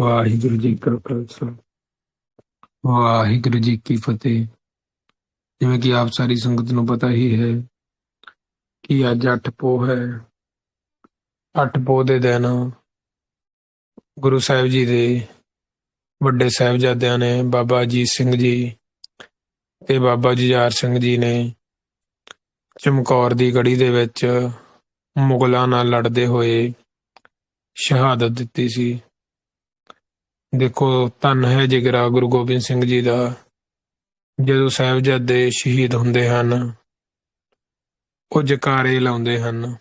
ਵਾਹਿਗੁਰੂ ਜੀ ਕਾ ਖਾਲਸਾ, ਵਾਹਿਗੁਰੂ ਜੀ ਕੀ ਫਤਿਹ। ਜਿਵੇਂ ਕਿ ਆਪ ਸਾਰੀ ਸੰਗਤ ਨੂੰ ਪਤਾ ਹੀ ਹੈ ਕਿ ਅੱਜ ਅੱਠ ਪੋਹ ਹੈ। ਅੱਠ ਪੋਹ ਦੇ ਦਿਨ ਗੁਰੂ ਸਾਹਿਬ ਜੀ ਦੇ ਵੱਡੇ ਸਾਹਿਬਜ਼ਾਦਿਆਂ ਨੇ, ਬਾਬਾ ਅਜੀਤ ਸਿੰਘ ਜੀ ਤੇ ਬਾਬਾ ਜੁਝਾਰ ਸਿੰਘ ਜੀ ਨੇ ਚਮਕੌਰ ਦੀ ਗੜੀ ਦੇ ਵਿੱਚ ਮੁਗਲਾਂ ਨਾਲ ਲੜਦੇ ਹੋਏ ਸ਼ਹਾਦਤ ਦਿੱਤੀ ਸੀ। ਦੇਖੋ, ਧੰਨ ਹੈ ਜਿਗਰਾ ਗੁਰੂ ਗੋਬਿੰਦ ਸਿੰਘ ਜੀ ਦਾ, ਜਦੋਂ ਸਹਿਬਜ਼ਾਦੇ ਸ਼ਹੀਦ ਹੁੰਦੇ ਹਨ, ਉਹ ਜਕਾਰੇ ਲਾਉਂਦੇ ਹਨ।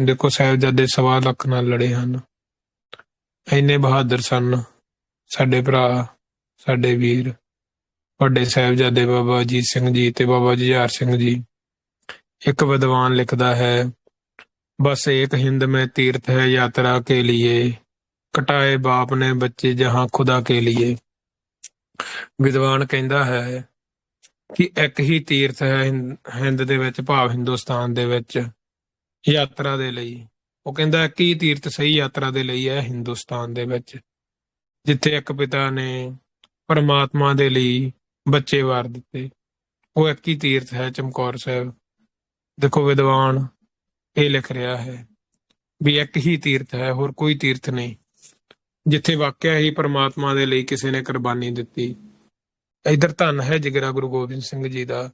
ਦੇਖੋ, ਸਹਿਬਜ਼ਾਦੇ ਸਵਾ ਲੱਖ ਨਾਲ ਲੜੇ ਹਨ। ਐਨੇ ਬਹਾਦਰ ਸਨ ਸਾਡੇ ਭਰਾ, ਸਾਡੇ ਵੀਰ, ਵੱਡੇ ਸਹਿਬਜ਼ਾਦੇ ਬਾਬਾ ਅਜੀਤ ਸਿੰਘ ਜੀ ਤੇ ਬਾਬਾ ਜੁਝਾਰ ਸਿੰਘ ਜੀ। ਇੱਕ ਵਿਦਵਾਨ ਲਿਖਦਾ ਹੈ, ਬਸ ਇੱਕ ਹਿੰਦ ਮੈਂ ਤੀਰਥ ਹੈ ਯਾਤਰਾ ਕੇ ਲਈ ਕਟਾਏ ਬਾਪ ਨੇ ਬੱਚੇ ਜਹਾਂ ਖੁਦਾ ਕੇ ਲਈ ਵਿਦਵਾਨ ਕਹਿੰਦਾ ਹੈ ਕਿ ਇੱਕ ਹੀ ਤੀਰਥ ਹੈ ਹਿੰਦ- ਹਿੰਦ ਦੇ ਵਿੱਚ, ਭਾਵ ਹਿੰਦੁਸਤਾਨ ਦੇ ਵਿੱਚ ਯਾਤਰਾ ਦੇ ਲਈ। ਉਹ ਕਹਿੰਦਾ ਇੱਕ ਹੀ ਤੀਰਥ ਸਹੀ ਯਾਤਰਾ ਦੇ ਲਈ ਹੈ ਹਿੰਦੁਸਤਾਨ ਦੇ ਵਿੱਚ, ਜਿੱਥੇ ਇੱਕ ਪਿਤਾ ਨੇ ਪਰਮਾਤਮਾ ਦੇ ਲਈ ਬੱਚੇ ਵਾਰ ਦਿੱਤੇ। ਉਹ ਇੱਕ ਹੀ ਤੀਰਥ ਹੈ ਚਮਕੌਰ ਸਾਹਿਬ। ਦੇਖੋ ਵਿਦਵਾਨ ਇਹ ਲਿਖ ਰਿਹਾ ਹੈ ਵੀ ਇੱਕ ਹੀ ਤੀਰਥ ਹੈ, ਹੋਰ ਕੋਈ ਤੀਰਥ ਨਹੀਂ। ਜਿੱਥੇ ਵਾਕਿਆ ਹੀ ਪ੍ਰਮਾਤਮਾ ਦੇ ਲਈ ਕਿਸੇ ਨੇ ਕੁਰਬਾਨੀ ਦਿੱਤੀ। ਇਧਰ ਧੰਨ ਹੈ ਜਿਗਰਾ ਗੁਰੂ ਗੋਬਿੰਦ ਸਿੰਘ ਜੀ ਦਾ,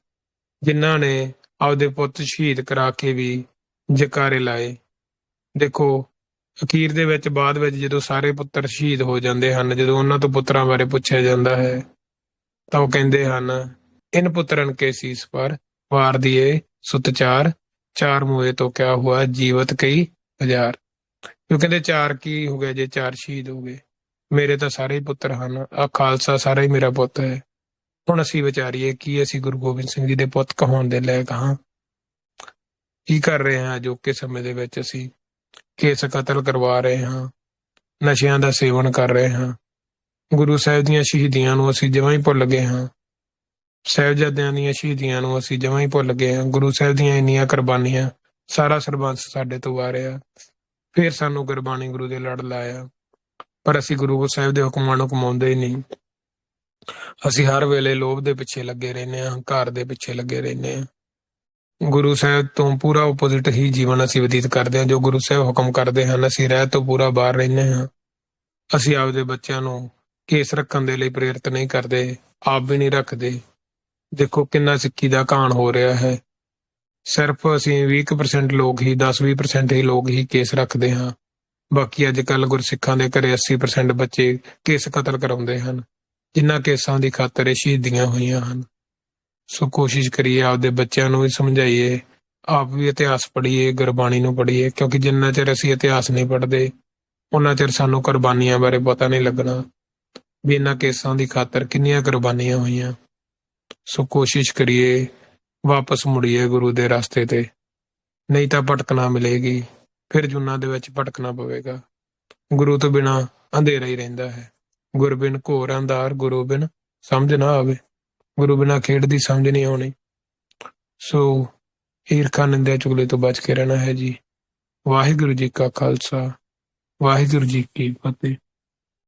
ਜਿਨ੍ਹਾਂ ਨੇ ਆਪਦੇ ਪੁੱਤ ਸ਼ਹੀਦ ਕਰਾ ਕੇ ਵੀ ਜਕਾਰੇ ਲਾਏ। ਦੇਖੋ, ਅਖੀਰ ਦੇ ਵਿੱਚ, ਬਾਅਦ ਵਿੱਚ ਜਦੋਂ ਸਾਰੇ ਪੁੱਤਰ ਸ਼ਹੀਦ ਹੋ ਜਾਂਦੇ ਹਨ, ਜਦੋਂ ਉਹਨਾਂ ਤੋਂ ਪੁੱਤਰਾਂ ਬਾਰੇ ਪੁੱਛਿਆ ਜਾਂਦਾ ਹੈ, ਤਾਂ ਉਹ ਕਹਿੰਦੇ ਹਨ, ਇਨ ਪੁੱਤਰਨ ਕੇ ਸੀਸ ਪਰ ਵਾਰ ਦੀਏ ਸੁਤ ਚਾਰ ਚਾਰ ਮੂਏ ਤੋਂ ਕਿਆ ਹੁਆ ਜੀਵਤ ਕਈ ਹਜ਼ਾਰ। ਕਿਉਂ ਕਹਿੰਦੇ ਚਾਰ ਕੀ ਹੋ ਗਏ ਜੇ ਚਾਰ ਸ਼ਹੀਦ ਹੋ ਗਏ? ਮੇਰੇ ਤਾਂ ਸਾਰੇ ਹੀ ਪੁੱਤਰ ਹਨ ਆ ਖਾਲਸਾ ਸਾਰਾ ਹੀ ਮੇਰਾ ਪੁੱਤ ਹੈ। ਹੁਣ ਅਸੀਂ ਵਿਚਾਰੀਏ ਕੀ ਅਸੀਂ ਗੁਰੂ ਗੋਬਿੰਦ ਸਿੰਘ ਜੀ ਦੇ ਪੁੱਤ ਕਹਾਉਣ ਦੇ ਲਾਇਕ ਹਾਂ? ਕੀ ਕਰ ਰਹੇ ਹਾਂ ਅਜੋਕੇ ਸਮੇਂ ਦੇ ਵਿੱਚ ਅਸੀਂ? ਕੇਸ ਕਤਲ ਕਰਵਾ ਰਹੇ ਹਾਂ। ਨਸ਼ਿਆਂ ਦਾ ਸੇਵਨ ਕਰ ਰਹੇ ਹਾਂ। ਗੁਰੂ ਸਾਹਿਬ ਦੀਆਂ ਸ਼ਹੀਦੀਆਂ ਨੂੰ ਅਸੀਂ ਜਮਾਂ ਹੀ ਭੁੱਲ ਗਏ ਹਾਂ। ਸਾਹਿਬਜ਼ਾਦਿਆਂ ਦੀਆਂ ਸ਼ਹੀਦੀਆਂ ਨੂੰ ਅਸੀਂ ਜਮਾਂ ਹੀ ਭੁੱਲ ਗਏ ਹਾਂ। ਗੁਰੂ ਸਾਹਿਬ ਦੀਆਂ ਇੰਨੀਆਂ ਕੁਰਬਾਨੀਆਂ ਸਾਰਾ ਸਰਬੰਸ ਸਾਡੇ ਤੋਂ ਆ ਰਿਹਾ ਫਿਰ ਸਾਨੂੰ ਗੁਰਬਾਣੀ ਗੁਰੂ ਦੇ ਲੜ ਲਾਇਆ। ਪਰ ਅਸੀਂ ਗੁਰੂ ਸਾਹਿਬ ਦੇ ਹੁਕਮਾਂ ਨੂੰ ਕਮਾਉਂਦੇ ਹੀ ਨਹੀਂ। ਅਸੀਂ ਹਰ ਵੇਲੇ ਲੋਭ ਦੇ ਪਿੱਛੇ ਲੱਗੇ ਰਹਿੰਦੇ ਹਾਂ ਹੰਕਾਰ ਦੇ ਪਿੱਛੇ ਲੱਗੇ ਰਹਿੰਦੇ ਹਾਂ। ਗੁਰੂ ਸਾਹਿਬ ਤੋਂ ਪੂਰਾ ਆਪੋਜ਼ਿਟ ਹੀ ਜੀਵਨ ਅਸੀਂ ਬਤੀਤ ਕਰਦੇ ਹਾਂ। ਜੋ ਗੁਰੂ ਸਾਹਿਬ ਹੁਕਮ ਕਰਦੇ ਹਨ, ਅਸੀਂ ਰਹਿ ਤੋਂ ਪੂਰਾ ਬਾਹਰ ਰਹਿੰਦੇ ਹਾਂ। ਅਸੀਂ ਆਪਦੇ ਬੱਚਿਆਂ ਨੂੰ ਕੇਸ ਰੱਖਣ ਦੇ ਲਈ ਪ੍ਰੇਰਿਤ ਨਹੀਂ ਕਰਦੇ। ਆਪ ਵੀ ਨਹੀਂ ਰੱਖਦੇ। ਦੇਖੋ ਕਿੰਨਾ ਸਿੱਖੀ ਦਾ ਕਾਣ ਹੋ ਰਿਹਾ ਹੈ। ਸਿਰਫ ਅਸੀਂ 20% ਲੋਕ ਹੀ 10-20% ਹੀ ਲੋਕ ਹੀ ਕੇਸ ਰੱਖਦੇ ਹਾਂ। ਬਾਕੀ ਅੱਜ ਕੱਲ ਗੁਰਸਿੱਖਾਂ ਦੇ ਘਰੇ 80% ਬੱਚੇ ਕੇਸ ਕਤਲ ਕਰਾਉਂਦੇ ਹਨ, ਜਿਨ੍ਹਾਂ ਕੇਸਾਂ ਦੀ ਖਾਤਰ ਸ਼ਹੀਦੀਆਂ ਹੋਈਆਂ ਹਨ। ਸੋ ਕੋਸ਼ਿਸ਼ ਕਰੀਏ ਆਪਦੇ ਬੱਚਿਆਂ ਨੂੰ ਵੀ ਸਮਝਾਈਏ, ਆਪ ਵੀ ਇਤਿਹਾਸ ਪੜ੍ਹੀਏ, ਗੁਰਬਾਣੀ ਨੂੰ ਪੜ੍ਹੀਏ, ਕਿਉਂਕਿ ਜਿੰਨਾ ਚਿਰ ਅਸੀਂ ਇਤਿਹਾਸ ਨਹੀਂ ਪੜ੍ਹਦੇ, ਉਹਨਾਂ ਚਿਰ ਸਾਨੂੰ ਕੁਰਬਾਨੀਆਂ ਬਾਰੇ ਪਤਾ ਨਹੀਂ ਲੱਗਣਾ, ਵੀ ਇਹਨਾਂ ਕੇਸਾਂ ਦੀ ਖਾਤਰ ਕਿੰਨੀਆਂ ਕੁਰਬਾਨੀਆਂ ਹੋਈਆਂ। ਸੋ ਕੋਸ਼ਿਸ਼ ਕਰੀਏ ਵਾਪਸ ਮੁੜੀਏ ਗੁਰੂ ਦੇ ਰਸਤੇ ਤੇ। ਨਹੀਂ ਤਾਂ ਭਟਕਣਾ ਮਿਲੇਗੀ, ਫਿਰ ਜੁਨਾ ਦੇ ਵਿੱਚ ਭਟਕਣਾ ਪਵੇਗਾ। ਗੁਰੂ ਤੋਂ ਬਿਨਾ ਅੰਧੇਰਾ ਹੀ ਰਹਿੰਦਾ ਹੈ। ਗੁਰਬਿਨ ਘੋਰ ਅੰਧਾਰ, ਗੁਰੂ ਬਿਨ ਸਮਝ ਨਾ ਆਵੇ। ਗੁਰੂ ਬਿਨਾ ਖੇਡ ਦੀ ਸਮਝ ਨਹੀਂ ਆਉਣੀ। ਸੋ ਈਰਖਾ ਨਿੰਦਿਆ ਚੁਗਲੇ ਤੋਂ ਬਚ ਕੇ ਰਹਿਣਾ ਹੈ ਜੀ। ਵਾਹਿਗੁਰੂ ਜੀ ਕਾ ਖਾਲਸਾ, ਵਾਹਿਗੁਰੂ ਜੀ ਕੀ ਫਤਿਹ।